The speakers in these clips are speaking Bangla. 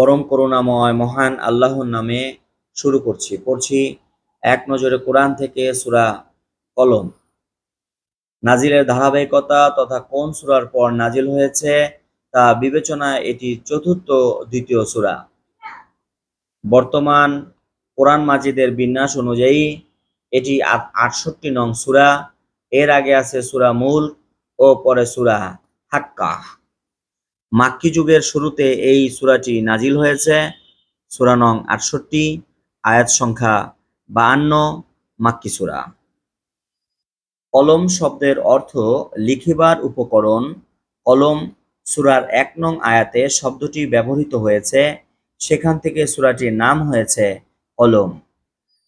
পরম করুণাময় মহান আল্লাহর নামে শুরু করছি। পড়ছি এক নজরে কোরআন থেকে সূরা কলম। নাজিলের ধারাবাহিকতা তথা কোন সূরার পর নাজিল হয়েছে তা বিবেচনায় এটি চতুর্থ, দ্বিতীয় সূরা। বর্তমান কোরআন মাজিদের বিন্যাস অনুযায়ী এটি আটষট্টি নং সূরা। এর আগে আছে সূরা মূল ও পরে সূরা হাক্কা। মাক্কি যুগের শুরুতে এই সূরাটি নাজিল হয়েছে। সূরা নং আটষট্টি, আয়াত সংখ্যা বাহান্ন, মাক্কি সূরা। কলম শব্দের অর্থ লিখিবার উপকরণ। কলম সূরার এক নং আয়াতে শব্দটি ব্যবহৃত হয়েছে। সেখান থেকে সূরাটির নাম হয়েছে কলম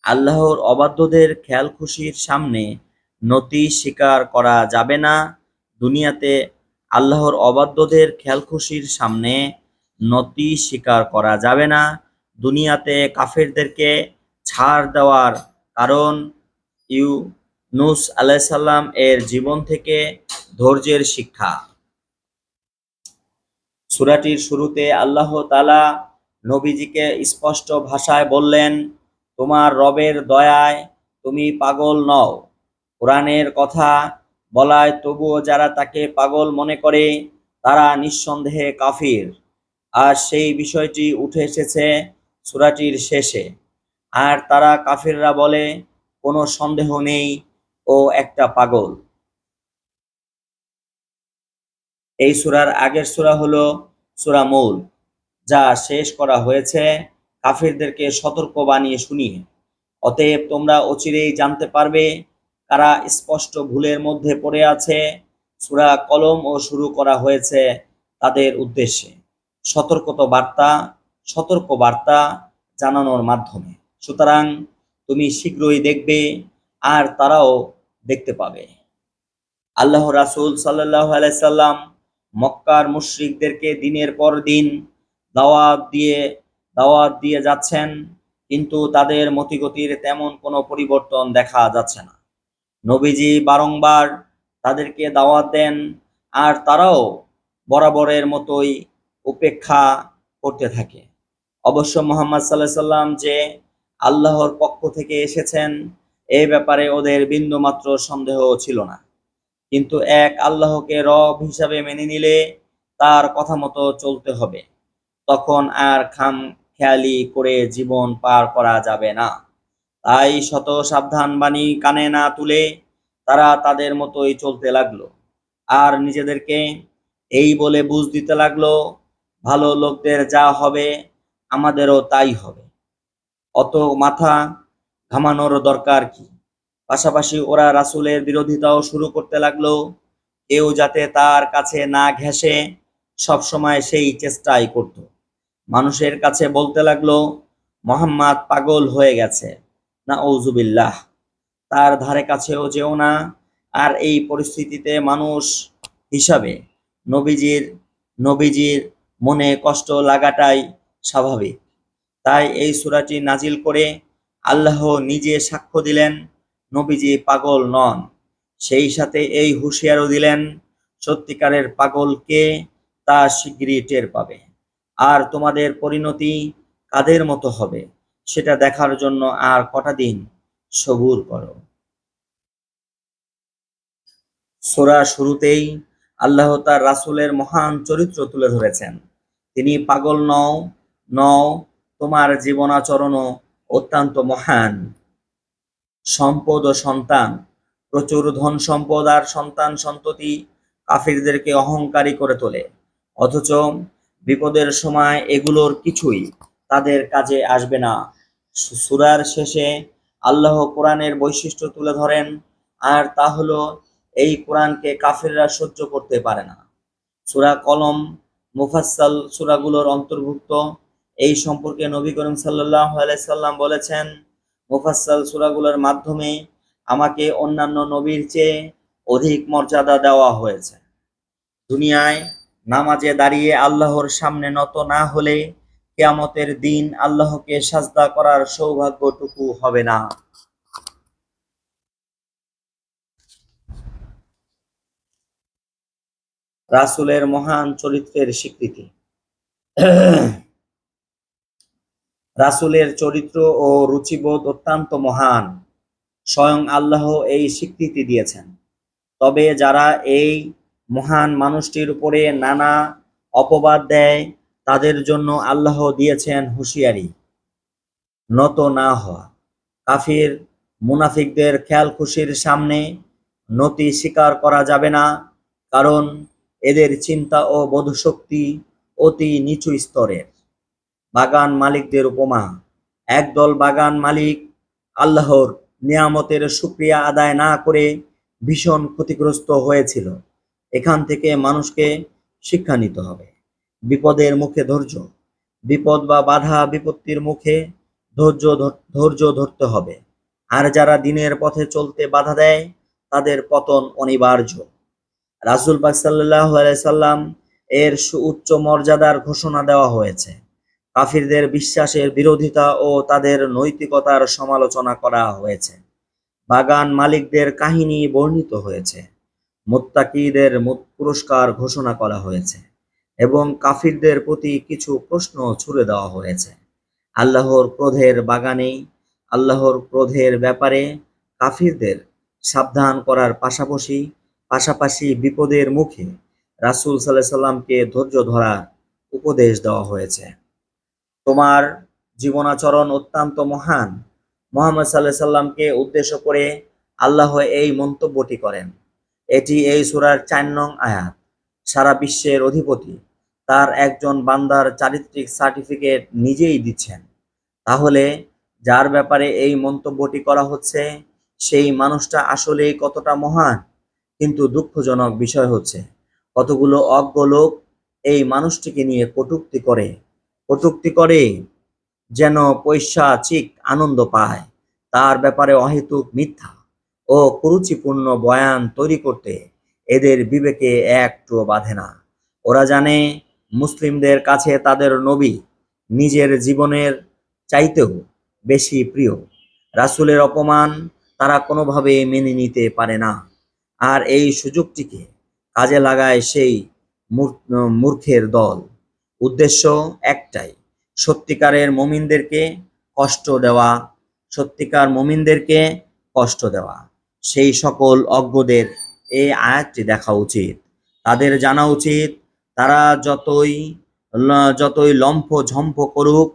আল্লাহর অবাধ্যদের খেয়াল খুশির সামনে নতি স্বীকার করা যাবে না। দুনিয়াতে আল্লাহর অবাধ্যদের খেয়াল খুশির সামনে নতি স্বীকার করা যাবে না। দুনিয়াতে কাফেরদেরকে ছাড় দেওয়ার কারণ ইউ নুস আলাইসাল্লাম এর জীবন থেকে ধৈর্যের শিক্ষা। সূরাটির শুরুতে আল্লাহ তালা নবীজিকে স্পষ্ট ভাষায় বললেন, তোমার রবের দয়ায় তুমি পাগল নও। কোরআনের কথা বলায় তবুও যারা তাকে পাগল মনে করে, তারা নিঃসন্দেহে কাফির। আর সেই বিষয়টি উঠে এসেছে সূরাটির শেষে। আর তারা কাফিররা বলে, কোনো সন্দেহ নেই, ও একটা পাগল। এই সূরার আগের সূরা হলো সূরা মূল, যা শেষ করা হয়েছে কাফিরদেরকে সতর্ক বানিয়ে শুনিয়ে। অতএব তোমরা অচিরেই জানতে পারবে কারা স্পষ্ট ভুলের মধ্যে পড়ে আছে। সূরা কলম ও শুরু করা হয়েছে তাদের উদ্দেশ্যে। সতর্কত বার্তা সতর্ক বার্তা জানানোর মাধ্যমে। সুতরাং তুমি শীঘ্রই দেখবে আর তারাও দেখতে পাবে। আল্লাহ রাসূল সাল্লাল্লাহু আলাইসাল্লাম মক্কার মুশরিকদেরকে দিনের পর দিন দাওয়াত দিয়ে দাওয়াত দিয়ে যাচ্ছেন, কিন্তু তাদের মতিগতির তেমন কোনো পরিবর্তন দেখা যাচ্ছে না। নবীজি বারংবার তাদেরকে দাওয়াত দেন আর তারাও বরাবরের মতোই উপেক্ষা করতে থাকে। অবশ্য মোহাম্মদ সাল্লাহ সাল্লাম যে আল্লাহর পক্ষ থেকে এসেছেন এই ব্যাপারে ওদের বিন্দুমাত্র সন্দেহ ছিল না। কিন্তু এক আল্লাহকে রব হিসাবে মেনে নিলে তার কথা মতো চলতে হবে। তখন আর খাম খেয়ালি করে জীবন পার করা যাবে না। তাই শত সাবধান বাণী কানে না তুলে তারা তাদের মতোই চলতে লাগল। আর নিজেদেরকে এই বলে বুঝ দিতে লাগল, ভালো লোকদের যা হবে আমাদেরও তাই হবে। অত মাথা ঘামানোর দরকার কি? পাশাপাশি ওরা রাসুলের বিরোধিতাও শুরু করতে লাগল। কেউ যাতে তার কাছে না ঘেঁষে সবসময় সেই চেষ্টাই করত। মানুষের কাছে বলতে লাগল, মোহাম্মদ পাগল হয়ে গেছে। না ওজুবিল্লাহ তার ধারে কাছেও যেও না, আর এই পরিস্থিতিতে মানুষ হিসাবে নবীজির নবীজির মনে কষ্ট লাগাটাই স্বাভাবিক। তাই এই সুরাটি নাজিল করে আল্লাহ নিজে সাক্ষ্য দিলেন, নবীজি পাগল নন। সেই সাথে এই হুঁশিয়ারও দিলেন, সত্যিকারের পাগলকে তা শীঘ্রই টের পাবে। আর তোমাদের পরিণতি কাদের মতো হবে? সেটা দেখার জন্য আর কটা দিন সবুর করো। সোরা শুরুতেই আল্লাহ তার রাসুলের মহান চরিত্র তুলে ধরেছেন। তিনি পাগল নও নও, তোমার জীবনাচরণও অত্যন্ত মহান। সম্পদ ও সন্তান, প্রচুর ধন সম্পদ আর সন্তান সন্ততি কাফিরদেরকে অহংকারী করে তোলে। অথচ বিপদের সময় এগুলোর কিছুই তাদের কাজে আসবে না। সুরার শেষে আল্লাহ কোরআনের বৈশিষ্ট্য তুলে ধরেন, আর তা হলো এই কোরআনকে কাফিররা সহ্য করতে পারে না। সুরা কলম মুফাসাল সুরাগুলোর অন্তর্ভুক্ত। এই সম্পর্কে নবী করিম সাল্লাহ আলাইসাল্লাম বলেছেন মুফাসাল সুরাগুলোর মাধ্যমে আমাকে অন্যান্য নবীর চেয়ে অধিক মর্যাদা দেওয়া হয়েছে। দুনিয়ায় নামাজে দাঁড়িয়ে আল্লাহর সামনে নত না হলে কেয়ামতের দিন আল্লাহকে সাজদা করার সৌভাগ্যটুকু হবে না। রাসুলের মহান চরিত্রের স্বীকৃতি। রাসূলের চরিত্র ও রুচিবোধ অত্যন্ত মহান। স্বয়ং আল্লাহ এই স্বীকৃতি দিয়েছেন। তবে যারা এই মহান মানুষটির উপরে নানা অপবাদ দেয় তাদের জন্য আল্লাহ দিয়েছেন হুঁশিয়ারি। নত না হওয়া। কাফির, মুনাফিকদের খেয়াল খুশির সামনে নতি স্বীকার করা যাবে না, কারণ এদের চিন্তা ও বোধশক্তি অতি নিচু স্তরের। বাগান মালিকদের উপমা, একদল বাগান মালিক আল্লাহর নিয়ামতের সুক্রিয়া আদায় না করে ভীষণ ক্ষতিগ্রস্ত হয়েছিল। এখান থেকে মানুষকে শিক্ষা নিতে হবে। বিপদের মুখে ধৈর্য। বিপদ বা বাধা বিপত্তির মুখে ধৈর্য ধৈর্য ধরতে হবে। আর যারা দিনের পথে চলতে বাধা দেয়, তাদের পতন অনিবার্য। রাসুল পাক সাল্লাহ সাল্লাম এর সুউচ্চ মর্যাদার ঘোষণা দেওয়া হয়েছে। কাফিরদের বিশ্বাসের বিরোধিতা ও তাদের নৈতিকতার সমালোচনা করা হয়েছে। বাগান মালিকদের কাহিনী বর্ণিত হয়েছে। মুত্তাকিদের পুরস্কার ঘোষণা করা হয়েছে। এবং কাফিরদের প্রতি কিছু প্রশ্ন ছুড়ে দেওয়া হয়েছে। আল্লাহর ক্রোধের বাগানে, আল্লাহর ক্রোধের ব্যাপারে কাফিরদের সাবধান করার পাশাপাশি পাশাপাশি বিপদের মুখে রাসূল সাল্লাহ সাল্লামকে ধৈর্য ধরার উপদেশ দেওয়া হয়েছে। তোমার জীবনাচরণ অত্যন্ত মহান। মোহাম্মদ সাল্লাহ সাল্লামকে উদ্দেশ্য করে আল্লাহ এই মন্তব্যটি করেন। এটি এই সূরার চার নং আয়াত। সারা বিশ্বের অধিপতি, তার একজন বান্দার চারিত্রিক সার্টিফিকেট নিজেই দিচ্ছেন। তাহলে যার ব্যাপারে এই মন্তব্যটি করা হচ্ছে, সেই মানুষটা আসলেই কতটা মহান? কিন্তু দুঃখজনক বিষয় হচ্ছে, কতগুলো অজ্ঞ লোক এই মানুষটিকে নিয়ে কটুক্তি করে, কটূক্তি করে যেন পৈশাচিক আনন্দ পায়। তার ব্যাপারে অহেতুক মিথ্যা ও কুরুচিপূর্ণ বয়ান তৈরি করতে এদের বিবেকে একটুও বাধে না। ওরা জানে মুসলিমদের কাছে তাদের নবী নিজের জীবনের চাইতেও বেশি প্রিয়। রাসুলের অপমান তারা কোনোভাবে মেনে নিতে পারে না। আর এই সুযোগটিকে কাজে লাগায় সেই মূর- মূর্খের দল। উদ্দেশ্য একটাই, সত্যিকারের মমিনদেরকে কষ্ট দেওয়া, সত্যিকার মমিনদেরকে কষ্ট দেওয়া। সেই সকল অজ্ঞদের এই আয়াতটি দেখা উচিত। তাদের জানা উচিত, তারা যতই যতই লম্ফ ঝম্প করুক,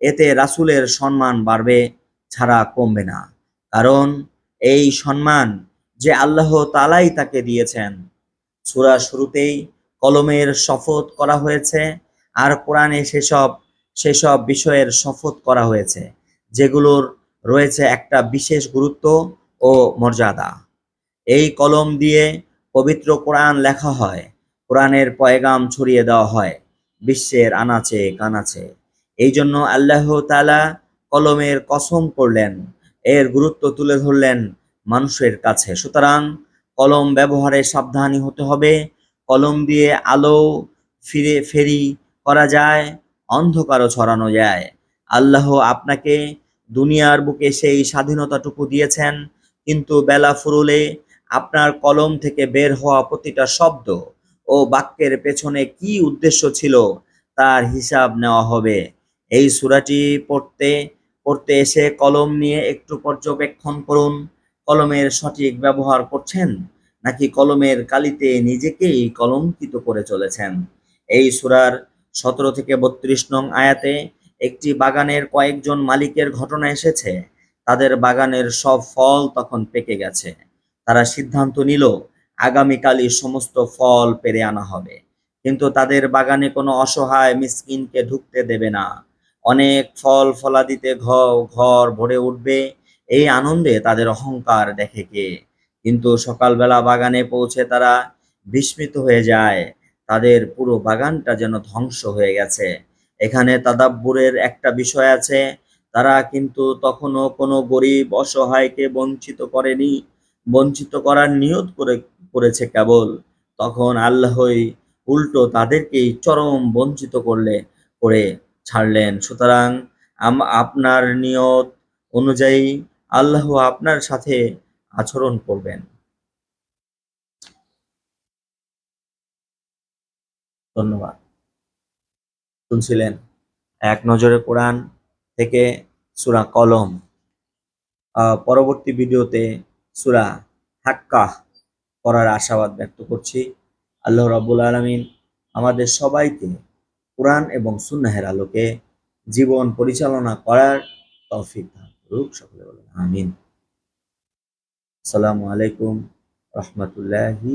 এতে রাসূলের সম্মান বাড়বে ছাড়া কমবে না। কারণ এই সম্মান যে আল্লাহ তালাই তাকে দিয়েছেন, সূরা শুরুতেই কলমের শপথ করা হয়েছে আর কোরআনে সেসব সেসব বিষয়ের শপথ করা হয়েছে, যেগুলোর রয়েছে একটা বিশেষ গুরুত্ব ও মর্যাদা। এই কলম দিয়ে পবিত্র কোরআন লেখা হয়। কোরআনের পয়গাম ছড়িয়ে দেওয়া হয়। বিশ্বের আনাচে কানাচে। এই জন্য আল্লাহ তালা কলমের কসম করলেন, এর গুরুত্ব তুলে ধরলেন মানুষের কাছে। সুতরাং কলম ব্যবহারে সাবধানী হতে হবে। কলম দিয়ে আলো ফিরে, ফেরি করা যায়, অন্ধকারও ছড়ানো যায়। আল্লাহ আপনাকে দুনিয়ার বুকে সেই স্বাধীনতাটুকু দিয়েছেন, কিন্তু বেলা ফুরুলে আপনার কলম থেকে বের হওয়া প্রতিটা শব্দ ও বাক্যের পেছনে কি উদ্দেশ্য ছিল তার হিসাব নেওয়া হবে। এই সূরাটি পড়তে পড়তে এসে কলম নিয়ে একটু পর্যবেক্ষণ করুন। কলমের সঠিক ব্যবহার করছেন নাকি কলমের কালিতে নিজেকেই কলঙ্কিত করে চলেছেন? এই সূরার সতেরো থেকে বত্রিশ নং আয়াতে একটি বাগানের কয়েকজন মালিকের ঘটনা এসেছে। তাদের বাগানের সব ফল তখন পেকে গেছে। তারা সিদ্ধান্ত নিল, আগামীকালই সমস্ত ফল পেরে আনা হবে। কিন্তু তাদের বাগানে কোনো অসহায় মিসকিনকে ঢুকতে দেবে না। অনেক ফল ফলাদিতে ঘর ঘর ভরে উঠবে, এই আনন্দে তাদের অহংকার দেখে কে। কিন্তু সকালবেলা বাগানে পৌঁছে তারা বিস্মিত হয়ে যায়। তাদের পুরো বাগানটা যেন ধ্বংস হয়ে গেছে। এখানে তাদাব্বুরের একটা বিষয় আছে, তারা কিন্তু তখনও কোনো গরিব অসহায়কে বঞ্চিত করেনি। বঞ্চিত করার নিয়ত করে, করেছে কেবল। তখন আল্লাহই উল্টো তাদেরকেই চরম বঞ্চিত করলে, করে ছাড়লেন। সুতরাং আপনার নিয়ত অনুযায়ী আল্লাহ আপনার সাথে আচরণ করবেন। ধন্যবাদ। শুনছিলেন এক নজরে কোরআন থেকে সুরা কলম। পরবর্তী ভিডিওতে সুরা হাক্কা করার আশাবাদ ব্যক্ত করছি। আল্লাহ রাবুল আলমিন আমাদের সবাইকে কোরআন এবং সুন্নাহের আলোকে জীবন পরিচালনা করার তৌফিক দান করুক, সকলে বলেন আমিন। আসসালামু আলাইকুম রহমতুল্লাহি